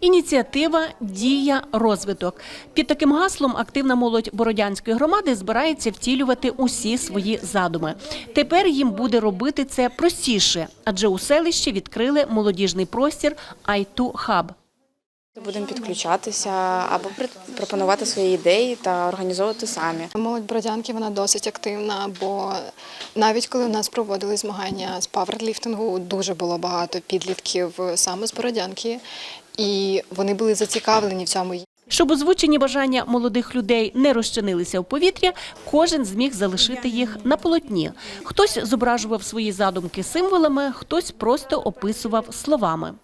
Ініціатива Дія розвиток під таким гаслом активна молодь Бородянської громади збирається втілювати усі свої задуми. Тепер їм буде робити це простіше, адже у селищі відкрили молодіжний простір I2 Hub. Будемо підключатися або пропонувати свої ідеї та організовувати самі. Молодь Бродянки вона досить активна, бо навіть коли у нас проводили змагання з паверліфтингу, дуже було багато підлітків саме з Бородянки, і вони були зацікавлені в цьому. Щоб озвучені бажання молодих людей не розчинилися у повітря, кожен зміг залишити їх на полотні. Хтось зображував свої задумки символами, хтось просто описував словами.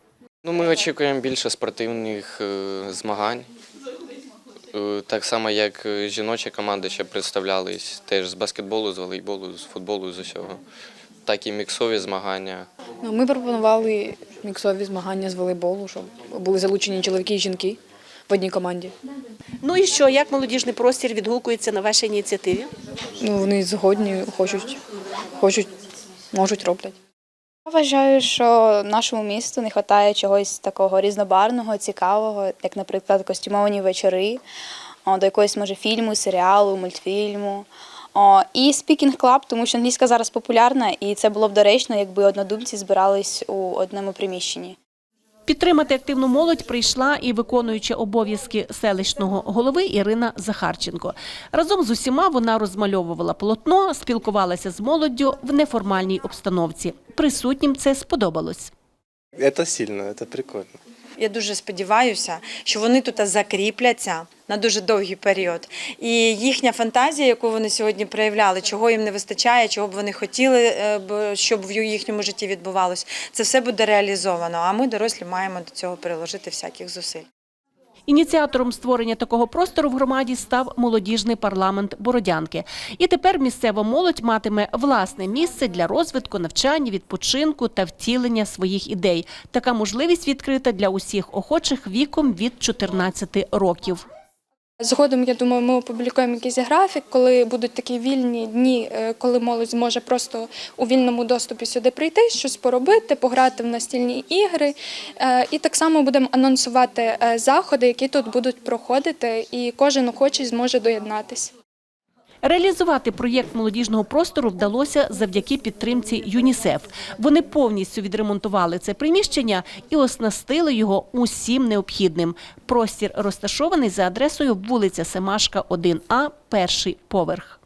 Ну, ми очікуємо більше спортивних е, змагань. Е, так само, як е, жіночі команди ще представлялись теж з баскетболу, з волейболу, з футболу, з усього. Так і міксові змагання. Ну, Ми пропонували міксові змагання з волейболу, щоб були залучені чоловіки і жінки в одній команді. Ну і що, як молодіжний простір відгукується на вашій ініціативі? Ну, вони згодні, хочуть, хочуть, можуть роблять. Я вважаю, що нашому місту не вистачає чогось такого різнобарного, цікавого, як, наприклад, костюмовані вечори, до якогось може фільму, серіалу, мультфільму. І спікінг клаб, тому що англійська зараз популярна, і це було б доречно, якби однодумці збирались у одному приміщенні. Підтримати активну молодь прийшла і виконуюча обов'язки селищного голови Ірина Захарченко. Разом з усіма вона розмальовувала полотно, спілкувалася з молоддю в неформальній обстановці. Присутнім це сподобалось. Це сильно, це прикольно. Я дуже сподіваюся, що вони тут закріпляться на дуже довгий період. І їхня фантазія, яку вони сьогодні проявляли, чого їм не вистачає, чого б вони хотіли, е, щоб в їхньому житті відбувалось, це все буде реалізовано. А ми, дорослі, маємо до цього приложити всяких зусиль. Ініціатором створення такого простору в громаді став молодіжний парламент Бородянки. І тепер місцева молодь матиме власне місце для розвитку, навчання, відпочинку та втілення своїх ідей. Така можливість відкрита для усіх охочих віком від 14 років. Згодом, я думаю, ми опублікуємо якийсь графік, коли будуть такі вільні дні, е, коли молодь зможе просто у вільному доступі сюди прийти, щось поробити, пограти в настільні ігри. Е, І так само будемо анонсувати е, заходи, які тут будуть проходити, і кожен охочий зможе доєднатися. Реалізувати проєкт молодіжного простору вдалося завдяки підтримці ЮНІСЕФ. Вони повністю відремонтували це приміщення і оснастили його усім необхідним. Простір розташований за адресою вулиця Семашка, 1А, перший поверх.